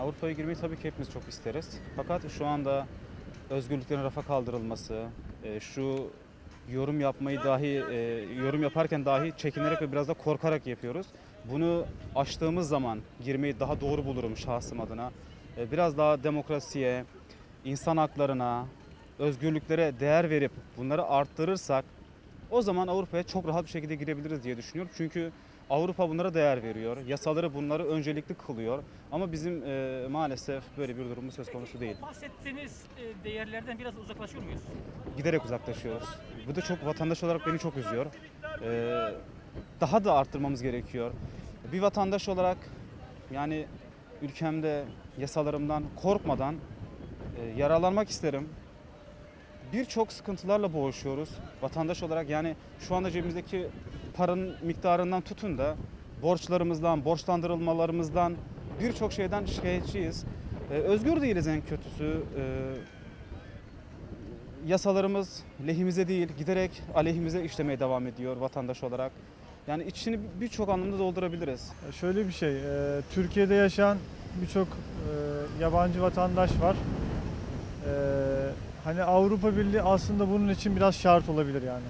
Avrupa'ya girmeyi tabii ki hepimiz çok isteriz. Fakat şu anda özgürlüklerin rafa kaldırılması, e, şu yorum yapmayı dahi, e, yorum yaparken dahi çekinerek ve biraz da korkarak yapıyoruz. Bunu aştığımız zaman girmeyi daha doğru bulurum şahsım adına. E, Biraz daha demokrasiye, insan haklarına, özgürlüklere değer verip bunları arttırırsak o zaman Avrupa'ya çok rahat bir şekilde girebiliriz diye düşünüyorum. Çünkü Avrupa bunlara değer veriyor. Yasaları bunları öncelikli kılıyor. Ama bizim e, maalesef böyle bir durumumuz söz konusu değil. Bahsettiğiniz e, değerlerden biraz uzaklaşıyor muyuz? Giderek uzaklaşıyoruz. Bu da çok vatandaş olarak beni çok üzüyor. E, daha da arttırmamız gerekiyor. Bir vatandaş olarak yani ülkemde yasalarımdan korkmadan e, yararlanmak isterim. Birçok sıkıntılarla boğuşuyoruz vatandaş olarak. Yani şu anda cebimizdeki paranın miktarından tutun da borçlarımızdan, borçlandırılmalarımızdan birçok şeyden şikayetçiyiz. E, özgür değiliz en kötüsü. E, yasalarımız lehimize değil, giderek aleyhimize işlemeye devam ediyor vatandaş olarak. Yani içini birçok anlamda doldurabiliriz. Şöyle bir şey, e, Türkiye'de yaşayan birçok e, yabancı vatandaş var. E, hani Avrupa Birliği aslında bunun için biraz şart olabilir yani.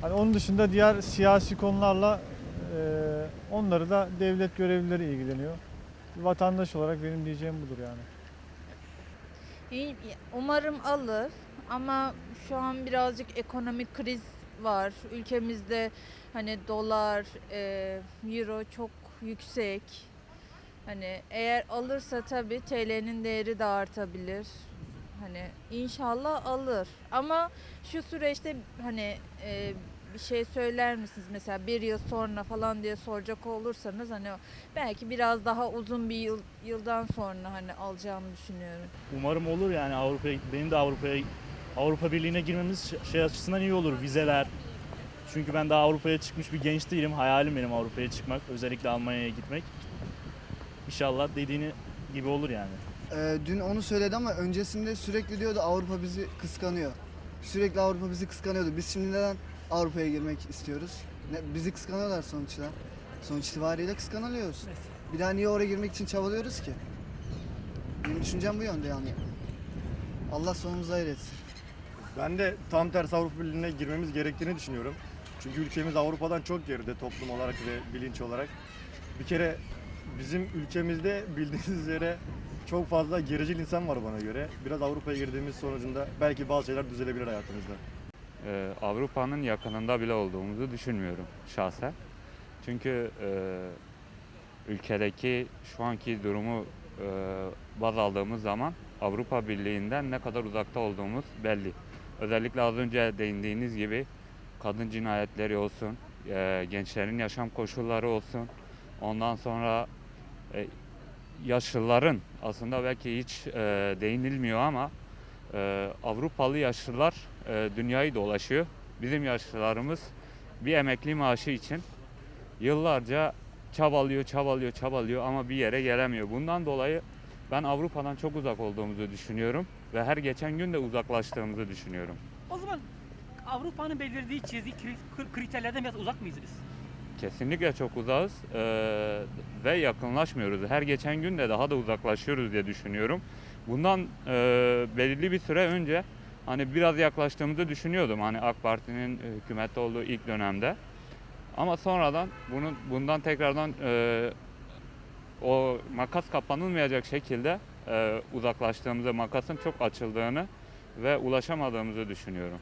Hani onun dışında diğer siyasi konularla e, onları da devlet görevlileri ilgileniyor. Vatandaş olarak benim diyeceğim budur yani. İyi- Umarım alır ama şu an birazcık ekonomik kriz var. Ülkemizde hani dolar, e, euro çok yüksek. Hani eğer alırsa tabii TL'nin değeri de artabilir. Hani inşallah alır. Ama şu süreçte hani e, bir şey söyler misiniz mesela bir yıl sonra falan diye soracak olursanız hani belki biraz daha uzun bir yıl yıldan sonra hani alacağımı düşünüyorum. Umarım olur yani Avrupa benim de Avrupa'ya Avrupa Birliği'ne girmemiz şey açısından iyi olur vizeler. Çünkü ben daha Avrupa'ya çıkmış bir genç değilim. Hayalim benim Avrupa'ya çıkmak, özellikle Almanya'ya gitmek. İnşallah dediğini gibi olur yani. Ee, dün onu söyledi ama öncesinde sürekli diyordu Avrupa bizi kıskanıyor. Sürekli Avrupa bizi kıskanıyordu. Biz şimdi neden Avrupa'ya girmek istiyoruz? Ne, bizi kıskanıyorlar sonuçta. Sonuç itibariyle kıskanılıyoruz. Evet. Bir daha niye oraya girmek için çabalıyoruz ki? Benim düşüncem bu yönde yani. Allah sonumuzu hayır etsin. Ben de tam tersi Avrupa Birliği'ne girmemiz gerektiğini düşünüyorum. Çünkü ülkemiz Avrupa'dan çok geride toplum olarak ve bilinç olarak. Bir kere bizim ülkemizde bildiğiniz üzere çok fazla gericil insan var bana göre. Biraz Avrupa'ya girdiğimiz sonucunda belki bazı şeyler düzelebilir hayatımızda. Ee, Avrupa'nın yakınında bile olduğumuzu düşünmüyorum şahsen. Çünkü e, ülkedeki şu anki durumu e, baz aldığımız zaman Avrupa Birliği'nden ne kadar uzakta olduğumuz belli. Özellikle az önce değindiğiniz gibi kadın cinayetleri olsun, e, gençlerin yaşam koşulları olsun, ondan sonra e, yaşlıların aslında belki hiç e, değinilmiyor ama e, Avrupalı yaşlılar e, dünyayı dolaşıyor. Bizim yaşlılarımız bir emekli maaşı için yıllarca çabalıyor, çabalıyor, çabalıyor ama bir yere gelemiyor. Bundan dolayı ben Avrupa'dan çok uzak olduğumuzu düşünüyorum ve her geçen gün de uzaklaştığımızı düşünüyorum. O zaman Avrupa'nın belirlediği kri- kriterlerden biraz uzak mıyız biz? Kesinlikle çok uzağız e, ve yakınlaşmıyoruz. Her geçen gün de daha da uzaklaşıyoruz diye düşünüyorum. Bundan e, belirli bir süre önce hani biraz yaklaştığımızı düşünüyordum. Hani AK Parti'nin hükümette olduğu ilk dönemde. Ama sonradan bunun bundan tekrardan e, o makas kapanılmayacak şekilde e, uzaklaştığımızı, makasın çok açıldığını ve ulaşamadığımızı düşünüyorum.